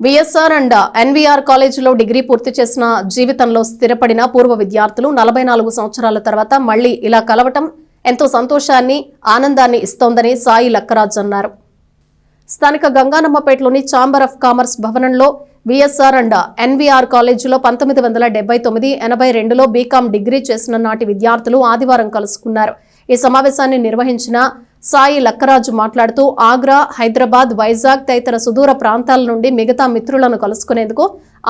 VSR and NVR కాలేజీలో degree పూర్తి చేసిన జీవితంలో స్థిరపడిన పూర్వ విద్యార్థులు నలభై నాలుగు సంవత్సరాల తర్వాత మళ్ళీ ఇలా కలవటం ఎంతో సంతోషాన్ని ఆనందాన్ని ఇస్తోందని సాయి లక్కరాజ్ అన్నారు. స్థానిక గంగానమ్మపేటలోని ఛాంబర్ ఆఫ్ కామర్స్ భవనంలో విఎస్ఆర్ అండ్ ఎన్వీఆర్ కాలేజీలో పంతొమ్మిది వందల డెబ్బై తొమ్మిది ఎనభై రెండులో బీకాం డిగ్రీ చేసిన నాటి విద్యార్థులు ఆదివారం కలుసుకున్నారు. ఈ సమావేశాన్ని నిర్వహించిన సాయి లక్కరాజు మాట్లాడుతూ ఆగ్రా హైదరాబాద్ వైజాగ్ తదితర సుదూర ప్రాంతాల నుండి మిగతా మిత్రులను కలుసుకునేందుకు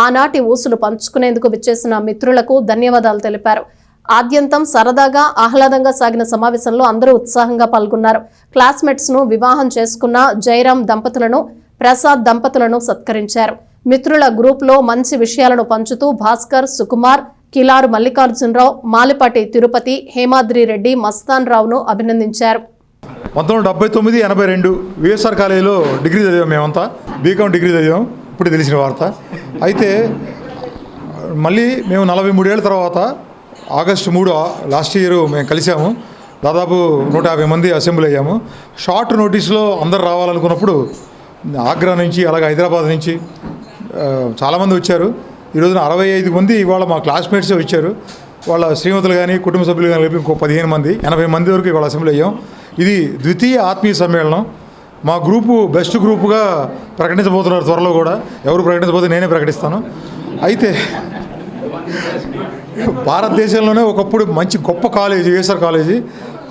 ఆనాటి ఊసులు పంచుకునేందుకు విచ్చేసిన మిత్రులకు ధన్యవాదాలు తెలిపారు. ఆద్యంతం సరదాగా ఆహ్లాదంగా సాగిన సమావేశంలో అందరూ ఉత్సాహంగా పాల్గొన్నారు. క్లాస్మేట్స్ను వివాహం చేసుకున్న జయరాం దంపతులను ప్రసాద్ దంపతులను సత్కరించారు. మిత్రుల గ్రూప్లో మంచి విషయాలను పంచుతూ భాస్కర్ సుకుమార్ కిలారు మల్లికార్జునరావు మాలిపాటి తిరుపతి హేమాద్రి రెడ్డి మస్తాన్ రావును అభినందించారు. పంతొమ్మిది వందల డెబ్బై తొమ్మిది ఎనభై రెండు విఎస్ఆర్ కాలేజీలో డిగ్రీ చదివాం మేమంతా. బీకామ్ డిగ్రీ చదివాం. ఇప్పుడు తెలిసిన వార్త. అయితే మళ్ళీ మేము నలభై మూడేళ్ళ తర్వాత ఆగస్టు మూడు లాస్ట్ ఇయర్ మేము కలిసాము దాదాపు నూట యాభై మంది అసెంబ్లీ అయ్యాము. షార్ట్ నోటీస్లో అందరు రావాలనుకున్నప్పుడు ఆగ్రా నుంచి అలాగే హైదరాబాద్ నుంచి చాలామంది వచ్చారు. ఈ రోజున అరవై ఐదు మంది ఇవాళ మా క్లాస్మేట్సే వచ్చారు. వాళ్ళ శ్రీమతులు కానీ కుటుంబ సభ్యులు కానీ కలిపి ఇంకో పదిహేను మంది ఎనభై మంది వరకు ఇవాళ అసెంబ్లీ అయ్యాం. ఇది ద్వితీయ ఆత్మీయ సమ్మేళనం. మా గ్రూపు బెస్ట్ గ్రూపుగా ప్రకటించబోతున్నారు త్వరలో కూడా. ఎవరు ప్రకటించబోతే నేనే ప్రకటిస్తాను. అయితే భారతదేశంలోనే ఒకప్పుడు మంచి గొప్ప కాలేజీ వేసర్ కాలేజీ.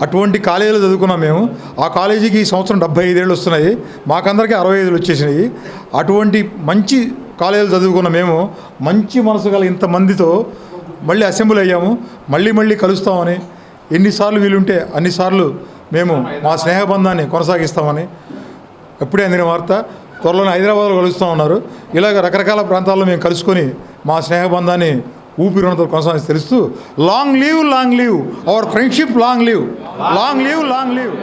అటువంటి కాలేజీలో చదువుకున్నాం మేము. ఆ కాలేజీకి ఈ సంవత్సరం డెబ్బై ఐదేళ్ళు వస్తున్నాయి. మాకందరికీ అరవై ఐదులు వచ్చేసినాయి. అటువంటి మంచి కాలేజీలు చదువుకున్న మేము మంచి మనసు గల ఇంతమందితో మళ్ళీ అసెంబ్లీ అయ్యాము మళ్ళీ మళ్ళీ కలుస్తామని. ఎన్నిసార్లు వీలుంటే అన్నిసార్లు మేము మా స్నేహబంధాన్ని కొనసాగిస్తామని. ఎప్పుడే అందిన వార్త త్వరలోనే హైదరాబాద్లో కలుస్తూ ఉన్నారు. ఇలాగ రకరకాల ప్రాంతాల్లో మేము కలుసుకొని మా స్నేహబంధాన్ని ఊపిరినంత కొనసాగి తెలుస్తూ long live long live our friendship long live long live long live.